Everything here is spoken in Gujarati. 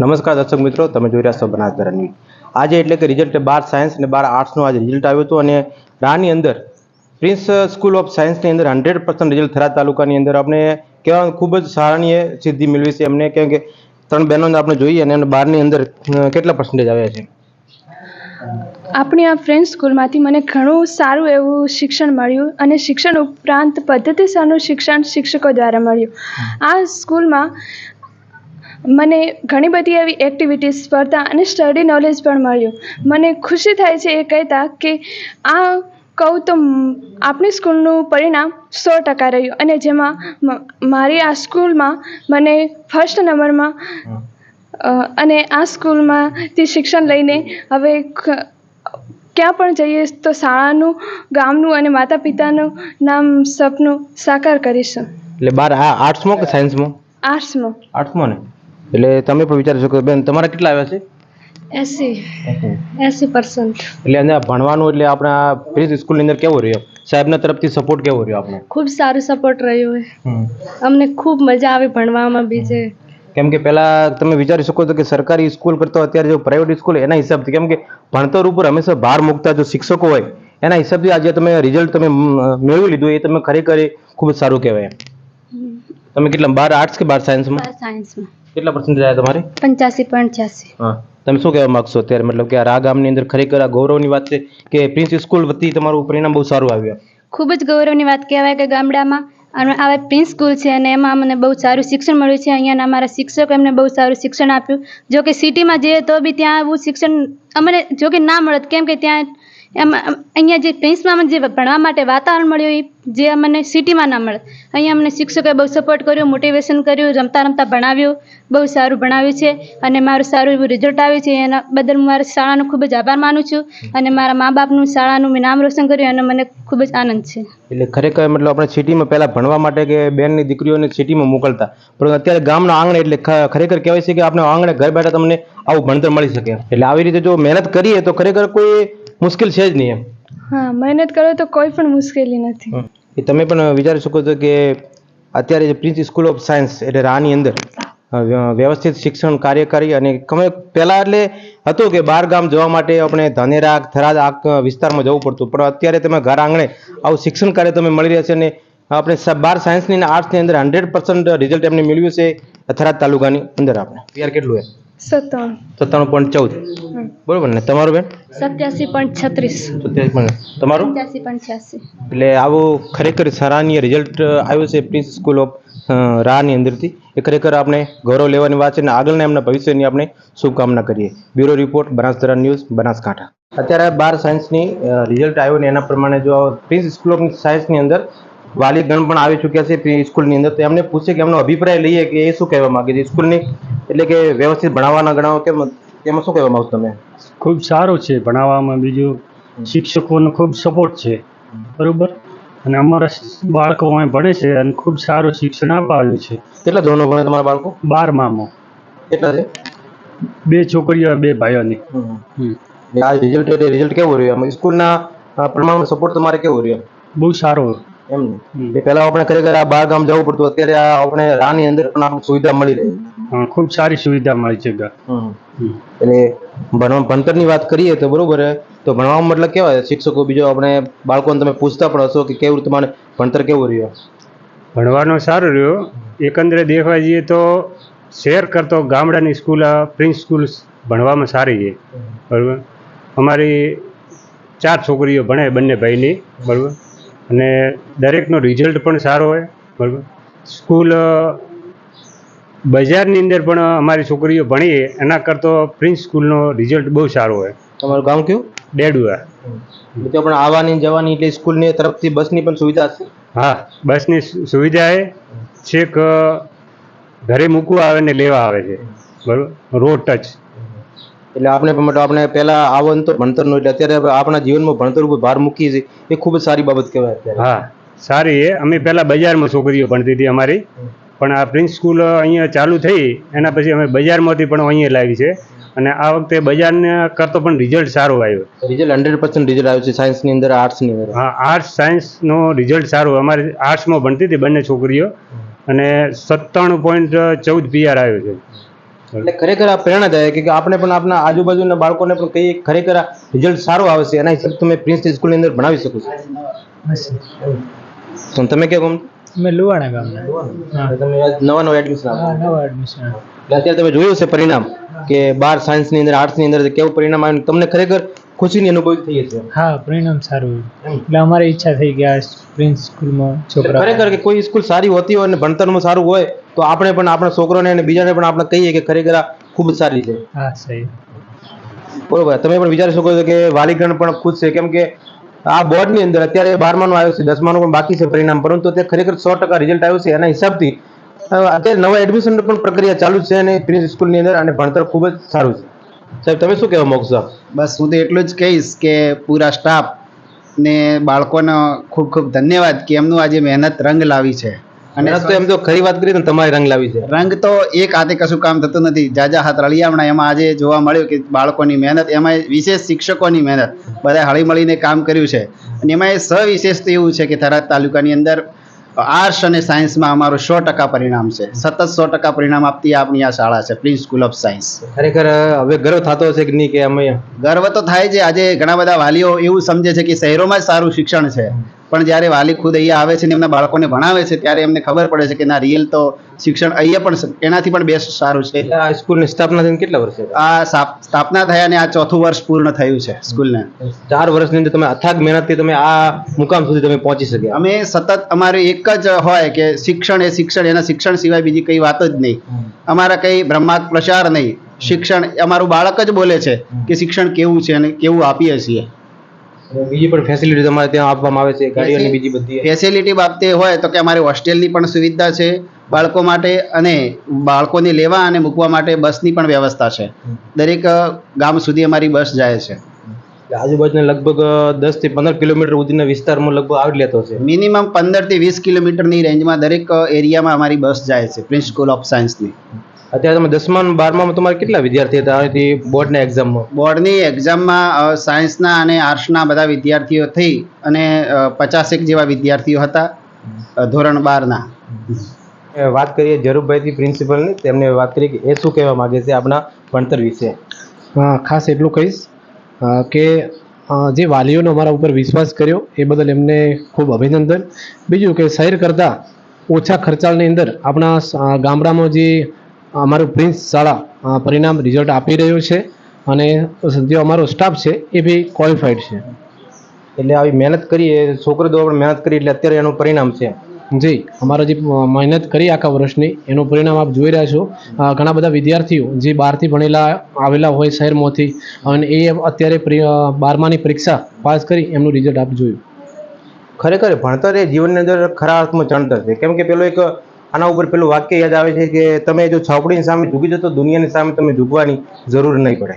નમસ્કાર દર્શક મિત્રો તમે જોઈ રહ્યા છો બનાસધારા ન્યૂઝ આજે એટલે કે રિઝલ્ટ બાર સાયન્સ અને બાર આર્ટ્સનું આજે રિઝલ્ટ આવ્યું હતું અને રાની અંદર પ્રિન્સ સ્કૂલ ઓફ સાયન્સની અંદર હંડ્રેડ પર્સન્ટ રિઝલ્ટ થરાદ તાલુકાની અંદર આપણે કહેવા ખૂબ જ સારાની સિદ્ધિ મેળવી છે. એમને કેમ કે ત્રણ બહેનોને આપણે જોઈએ અને એમને બારની અંદર કેટલા પર્સન્ટેજ આવ્યા છે? આપણી આ ફ્રેન્ડ સ્કૂલમાંથી મને ઘણું સારું એવું શિક્ષણ મળ્યું અને શિક્ષણ ઉપરાંત પદ્ધતિસરનું શિક્ષણ શિક્ષકો દ્વારા મળ્યું. આ સ્કૂલમાં મને ઘણી બધી એવી એક્ટિવિટીઝ સ્પર્ધા અને સ્ટડી નોલેજ પણ મળ્યું. મને ખુશી થાય છે એ કહેતા કે આ કહું તો આપણી સ્કૂલનું પરિણામ સો ટકા રહ્યું અને જેમાં મારી આ સ્કૂલમાં મને ફર્સ્ટ નંબરમાં અને આ સ્કૂલમાંથી શિક્ષણ લઈને હવે ક્યાં પણ જઈએ તો શાળાનું ગામનું અને માતા પિતાનું નામ સપનું સાકાર કરીશું. એટલે બાર આ આર્ટ્સમાં કે સાયન્સમાં આર્ટ્સમાં આર્ટ્સમાં ને? એટલે તમે પણ વિચારી શકો બેન તમારા કેટલા આવ્યા છે? એસી. એસી. પર્સન્ટ એટલે અને ભણવાનું એટલે આપણા પ્રિન્સ સ્કૂલની અંદર કેવો રહ્યો? સાહેબના તરફથી સપોર્ટ કેવો રહ્યો આપણો ખૂબ સારો સપોર્ટ રહ્યો હમ. અમને ખૂબ મજા આવી ભણવામાં બીજે કેમ કે પહેલા તમે વિચારી શકો છો કે સરકારી સ્કૂલ કરતા અત્યારે જો પ્રાઇવેટ સ્કૂલ એના હિસાબથી કેમ કે ભણતર ઉપર હંમેશા ભાર મૂકતા જો શિક્ષકો હોય એના હિસાબથી આજે તમે રિઝલ્ટ તમે મેળવી લીધું એ તમે ખરેખર ખૂબ જ સારું કહેવાય. તમે કેટલા બાર આર્ટ્સ કે બાર સાયન્સમાં સાયન્સમાં કેટલા પર્સન્ટેજ આવ્યા તમારે? પંચ્યાસી પંચ્યાસી હા. તમે શું કહેવા માગશો અત્યારે? મતલબ કે આ રા ગામની અંદર ખરેખર આ ગૌરવની વાત છે કે પ્રિન્સ સ્કૂલ વતી તમારું પરિણામ બહુ સારું આવ્યું? ખૂબ જ ગૌરવની વાત કહેવાય કે ગામડામાં અને આ પ્રિન્સ સ્કૂલ છે અને એમાં અમને બહુ સારું શિક્ષણ મળ્યું છે. અહીંયાના અમારા શિક્ષકો એમને બહુ સારું શિક્ષણ આપ્યું. જો કે સિટીમાં જઈએ તો બી ત્યાં આવું શિક્ષણ અમને જો કે ના મળત. કેમ કે ત્યાં એમાં અહીંયા જે પ્રિન્સમાં જે ભણવા માટે વાતાવરણ મળ્યું એ જે અમને સિટીમાં ના મળે. અહીંયા અમને શિક્ષકોએ બહુ સપોર્ટ કર્યો મોટિવેશન કર્યું, રમતા રમતા ભણાવ્યું, બહુ સારું ભણાવ્યું છે. અને મારું સારું એવું રિઝલ્ટ આવ્યું છે. એના બદલ હું મારા શાળાનો ખૂબ જ આભાર માનું છું. અને મારા મા બાપનું શાળાનું મેં નામ રોશન કર્યું અને મને ખૂબ જ આનંદ છે. એટલે ખરેખર મતલબ આપણે સિટીમાં પહેલાં ભણવા માટે કે બેનની દીકરીઓને સિટીમાં મોકલતા. પણ અત્યારે ગામના આંગણે એટલે ખરેખર કહેવાય છે કે આપણે આંગણે ઘર બેઠા તમને આવું ભણતર મળી શકે. એટલે આવી રીતે જો મહેનત કરીએ તો ખરેખર કોઈ મુશ્કેલ છે જ નહીં એમ. હા મહેનત કરો તો કોઈ પણ મુશ્કેલી નથી. એ તમે પણ વિચારી શકો છો કે અત્યારે જે પ્રિન્સ સ્કૂલ ઓફ સાયન્સ એટલે રાની અંદર વ્યવસ્થિત શિક્ષણ કાર્યકારી અને તમે પહેલા એટલે હતું કે બાર ગામ જવા માટે આપણે ધાનેરા થરાદ આ વિસ્તારમાં જવું પડતું. પણ અત્યારે તમે ઘર આંગણે આવું શિક્ષણ કાર્ય તમે મળી રહ્યા છે અને આપણે બાર સાયન્સની અને આર્ટ્સની અંદર હંડ્રેડ પર્સન્ટ રિઝલ્ટ એમને મેળવ્યું છે થરાદ તાલુકાની અંદર આપણે. યાર કેટલું છે સત્તાણું. સત્તાણું પોઈન્ટ ચૌદ. બરોબર ને? તમારું બેન? સત્યાસી પોઈન્ટ છત્રીસ. તમારું? એટલે આવું ખરેખર સરાહનીય રિઝલ્ટ આવ્યું છે પ્રિન્સ સ્કૂલ ઓફ રાની અંદરથી. એ ખરેખર આપણે ગૌરવ લેવાની વાત છે અને આગળના એમના ભવિષ્યની આપણે શુભકામના કરીએ. Bureau report Banasdhara news Banaskantha. અત્યારે બાર સાયન્સની રિઝલ્ટ આવ્યું ને એના પ્રમાણે જો પ્રિન્સ સ્કૂલ ઓફ સાયન્સની અંદર વાલીગણ પણ આવી ચૂક્યા છે પ્રી સ્કૂલની અંદર. તો એમને પૂછે કે એમનો અભિપ્રાય લઈએ કે એ શું કહેવા માગે છે? સ્કૂલની એટલે કે વ્યવસ્થિત ભણાવવાના ગણાવો કે એમાં શું કહેવા માંગો તમે? ખૂબ સારું છે ભણાવવામાં. બીજું શિક્ષકોનો ખૂબ સપોર્ટ છે. બરાબર? અને અમારા બાળકો અહીં ભણે છે અને ખૂબ સારું શિક્ષણ અપાવ્યું છે. કેટલા ધોરણો ભણે તમારા બાળકો? બારમામાં. કેટલા છે? બે છોકરીઓ બે ભાઈઓની. આ રિઝલ્ટ એટલે રિઝલ્ટ કેવું રહ્યું? સ્કૂલના પ્રમાણમાં સપોર્ટ તમારે કેવો રહ્યો? બહુ સારો એમ ને પહેલા આપણે ખરેખર આ બાર ગામ જવું પડતું અત્યારે આ આપણે રાની અંદર પણ સુવિધા મળી રહી. ખૂબ સારી સુવિધા મળી છે. એટલે ભણવા ભણતરની વાત કરીએ તો બરોબર તો ભણવામાં મતલબ કેવા શિક્ષકો બીજો આપણે બાળકોને તમે પૂછતા પણ હશો કે કેવું તમારે ભણતર કેવું રહ્યો? ભણવાનો સારો રહ્યો. એકંદરે દેખવા જઈએ તો શહેર કરતો ગામડાની સ્કૂલ પ્રિન્સ સ્કૂલ ભણવામાં સારી છે. બરાબર? અમારી ચાર છોકરીઓ ભણે બંને ભાઈની. બરાબર? અને દરેકનો રિઝલ્ટ પણ સારો હોય બરાબર? સ્કૂલ બજારની અંદર પણ અમારી છોકરીઓ ભણીએ એના કરતો પ્રિન્સ સ્કૂલનો રિઝલ્ટ બહુ સારો હોય. તમારું ગામ કયું? ડેડુઆ તો પણ આવવાની જવાની એટલે સ્કૂલની તરફથી બસની પણ સુવિધા છે? હા બસની સુવિધા એ છેક ઘરે મૂકવા આવે ને લેવા આવે છે બરાબર? રોડ ટચ એટલે આપણે પણ મતલબ આપણે પહેલા આવવાનું તો ભણતરનું એટલે અત્યારે આપણા જીવનમાં ભણતર ઉપર ભાર મૂકીએ છીએ. એ ખૂબ જ સારી બાબત કહેવાય હા સારી એ. અમે પહેલાં બજારમાં છોકરીઓ ભણતી હતી અમારી. પણ આ પ્રિન્સ સ્કૂલ અહીંયા ચાલુ થઈ એના પછી અમે બજારમાંથી પણ અહીંયા લાવી છે. અને આ વખતે બજારને કરતો પણ રિઝલ્ટ સારું આવ્યું. રિઝલ્ટ હંડ્રેડ પર્સન્ટ રિઝલ્ટ આવ્યું છે સાયન્સની અંદર આર્ટ્સની અંદર. હા આર્ટ્સ સાયન્સનો રિઝલ્ટ સારું. અમારે આર્ટ્સમાં ભણતી હતી બંને છોકરીઓ. અને સત્તાણું પોઈન્ટ ચૌદ પીઆર આવ્યો છે. એટલે ખરેખર આ પ્રેરણાદાયક કે આપણે પણ આપણા આજુબાજુના બાળકોને પણ કહીએ ખરેખર આ રિઝલ્ટ સારું આવશે એના હિસાબ તમે પ્રિન્સ સ્કૂલની અંદર ભણાવી શકો છો. તો તમે કેમ મેં લુવાણા ગામના. તમે નવા નવા એડમિશન નવા એડમિશન એટલે અત્યારે તમે જોયું છે પરિણામ કે બાર સાયન્સની અંદર આર્ટ્સની અંદર કેવું પરિણામ આવ્યું તમને ખરેખર ખુશીની અનુભવ થઈ છે હા પરિણામ સારું એટલે અમારી ઈચ્છા થઈ ગયા પ્રિન્સ સ્કૂલમાં છોકરા ખરેખર કે કોઈ સ્કૂલ સારી હોતી હોય અને ભણતરમાં સારું હોય તો આપણે પણ આપણા છોકરોને અને બીજાને પણ આપણે કહીએ કે ખરેખર ખૂબ જ સારી છે. હા સહી બરોબર તમે પણ વિચારી શકો છો કે વાલીગણ પણ ખુશ છે. કેમ કે આ બોર્ડની અંદર અત્યારે બારમાનું આવ્યું છે દસમાનું પણ બાકી છે પરિણામ પરંતુ તે ખરેખર સો ટકા રિઝલ્ટ આવ્યું છે. એના હિસાબથી અત્યારે નવા એડમિશન પણ પ્રક્રિયા ચાલુ છે અને પ્રિન્સ સ્કૂલની અંદર અને ભણતર ખૂબ જ સારું છે. સાહેબ તમે શું કહેવા માંગશો? બસ હું તો એટલું જ કહીશ કે પૂરા સ્ટાફ ને બાળકોનો ખૂબ ખૂબ ધન્યવાદ કે એમનું આજે મહેનત રંગ લાવી છે. અને તો એમ તો ખરી વાત કરીએ તો તમારે રંગ લાવી છે. રંગ તો એક હાથે કશું કામ થતું નથી. જાજા હાથ રળિયામણા એમાં આજે જોવા મળ્યું કે બાળકોની મહેનત એમાં વિશેષ શિક્ષકોની મહેનત. બધા હળી મળીને કામ કર્યું છે. અને એમાં એ સવિશેષ તો એવું છે કે થરાદ તાલુકાની અંદર આર્ટ્સ અને સાયન્સમાં અમારું સો ટકા પરિણામ છે. સતત સો ટકા પરિણામ આપતી આપણી આ શાળા છે પ્રિન્સ સ્કૂલ ઓફ સાયન્સ. ખરેખર હવે ગર્વ થતો હશે કે નહીં કે અમે ગર્વ તો થાય છે. આજે ઘણા બધા વાલીઓ એવું સમજે છે કે શહેરોમાં જ સારું શિક્ષણ છે. પણ જ્યારે વાલી ખુદ અહીંયા આવે છે ને એમના બાળકોને ભણાવે છે ત્યારે એમને ખબર પડે છે કે ના રિયલ તો શિક્ષણ અહીંયા પણ એનાથી પણ બેસ્ટ સારું છે. આ સ્કૂલની સ્થાપના થઈને કેટલા વર્ષ આ સ્થાપના થયા અને આ ચોથું વર્ષ પૂર્ણ થયું છે સ્કૂલને. ચાર વર્ષની અંદર તમે અથાગ મહેનતથી તમે આ મુકામ સુધી તમે પહોંચી શક્યા. અમે સતત અમારે એક જ હોય કે શિક્ષણ એ શિક્ષણ એના શિક્ષણ સિવાય બીજી કઈ વાત જ નહીં. અમારા કઈ બ્રહ્માત પ્રચાર નહીં. શિક્ષણ અમારું બાળક જ બોલે છે કે શિક્ષણ કેવું છે અને કેવું આપીએ છીએ. બીજી પણ ફેસિલિટી તમારે ત્યાં આપવામાં આવે છે ગાડીઓની બીજી બધી. ફેસિલિટી બાબતે હોય તો કે અમારે હોસ્ટેલની પણ સુવિધા છે બાળકો માટે અને બાળકોને લેવા અને મૂકવા માટે બસની પણ વ્યવસ્થા છે. દરેક ગામ સુધી અમારી બસ જાય છે. આજુબાજુના લગભગ દસથી પંદર કિલોમીટર સુધીના વિસ્તારમાં લગભગ આવી લેતો છે. મિનિમમ પંદરથી વીસ કિલોમીટરની રેન્જમાં દરેક એરિયામાં અમારી બસ જાય છે પ્રિન્સ સ્કૂલ ઓફ સાયન્સની. અત્યારે તમે દસમા બારમાં તમારે કેટલા વિદ્યાર્થી હતા? અહીંથી બોર્ડના એક્ઝામમાં બોર્ડની એક્ઝામમાં સાયન્સના અને આર્ટ્સના બધા વિદ્યાર્થીઓ થઈ અને પચાસેક જેવા વિદ્યાર્થીઓ હતા ધોરણ બારના. એ વાત કરીએ જરૂરભાઈથી પ્રિન્સિપલની તેમને વાત કરીએ કે એ શું કહેવા માંગે છે આપણા ભણતર વિશે? હા ખાસ એટલું કહીશ કે જે વાલીઓનો અમારા ઉપર વિશ્વાસ કર્યો એ બદલ એમને ખૂબ અભિનંદન. બીજું કે શહેર કરતાં ઓછા ખર્ચાળની અંદર આપણા ગામડામાં જે અમારું પ્રિન્સ શાળા પરિણામ રિઝલ્ટ આપી રહ્યું છે અને જે અમારો સ્ટાફ છે એ બી ક્વોલિફાઈડ છે. એટલે આવી મહેનત કરીએ છોકરો દ્વારા પણ મહેનત કરી એટલે અત્યારે એનું પરિણામ છે. જી અમારા જે મહેનત કરી આખા વર્ષની એનું પરિણામ આપ જોઈ રહ્યા છો. ઘણા બધા વિદ્યાર્થીઓ જે બહારથી ભણેલા આવેલા હોય શહેરમાંથી અને એ અત્યારે બારમાની પરીક્ષા પાસ કરી એમનું રિઝલ્ટ આપ જોયું. ખરેખર ભણતર એ જીવનની અંદર ખરા અર્થમાં ચણતર છે. કેમ કે પેલું એક આના ઉપર પેલું વાક્ય યાદ આવે છે કે તમે જો છાપડીની સામે ઝૂકી જતો દુનિયાની સામે તમે ઝૂકવાની જરૂર નહીં પડે.